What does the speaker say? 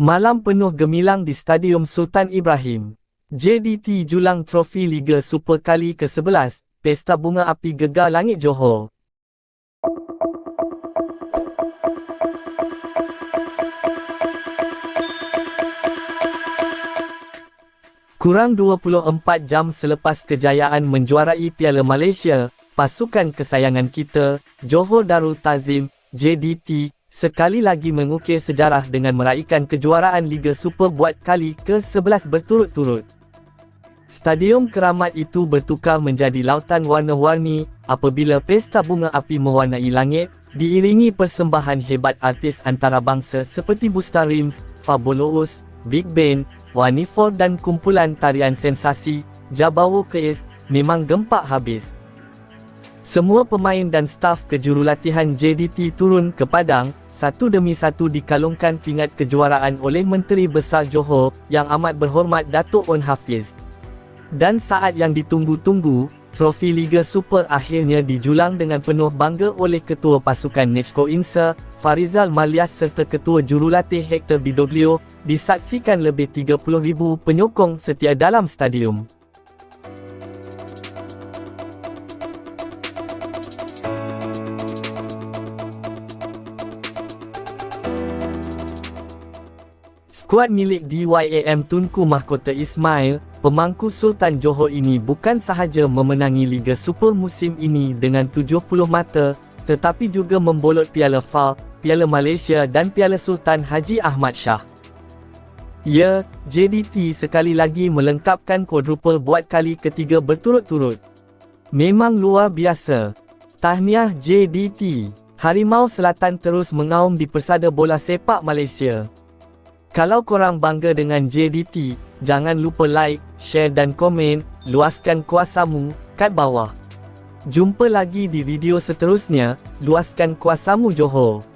Malam penuh gemilang di Stadium Sultan Ibrahim. JDT julang trofi Liga Super kali ke-11, Pesta Bunga Api Gegar Langit Johor. Kurang 24 jam selepas kejayaan menjuarai Piala Malaysia, pasukan kesayangan kita, Johor Darul Tazim, JDT, sekali lagi mengukir sejarah dengan meraihkan kejuaraan Liga Super buat kali ke-11 berturut-turut. Stadium keramat itu bertukar menjadi lautan warna-warni apabila pesta bunga api mewarnai langit, diiringi persembahan hebat artis antarabangsa seperti Busta Rims, Fabulous, Big Ben, Wani Ford dan kumpulan tarian sensasi, Jabawo Keis, memang gempak habis. Semua pemain dan staf kejurulatihan JDT turun ke padang, satu demi satu dikalungkan pingat kejuaraan oleh Menteri Besar Johor, yang amat berhormat Datuk On Hafiz. Dan saat yang ditunggu-tunggu, trofi Liga Super akhirnya dijulang dengan penuh bangga oleh Ketua Pasukan Nechco Insa, Farizal Malias serta Ketua Jurulatih Hector Bidoglio, disaksikan lebih 30,000 penyokong setia dalam stadium. Skuad milik DYAM Tunku Mahkota Ismail, pemangku Sultan Johor ini bukan sahaja memenangi Liga Super musim ini dengan 70 mata, tetapi juga membolot Piala FAL, Piala Malaysia dan Piala Sultan Haji Ahmad Shah. Ya, JDT sekali lagi melengkapkan quadruple buat kali ketiga berturut-turut. Memang luar biasa. Tahniah JDT. Harimau Selatan terus mengaum di persada bola sepak Malaysia. Kalau korang bangga dengan JDT, jangan lupa like, share dan komen, luaskan kuasamu, kat bawah. Jumpa lagi di video seterusnya, luaskan kuasamu Johor.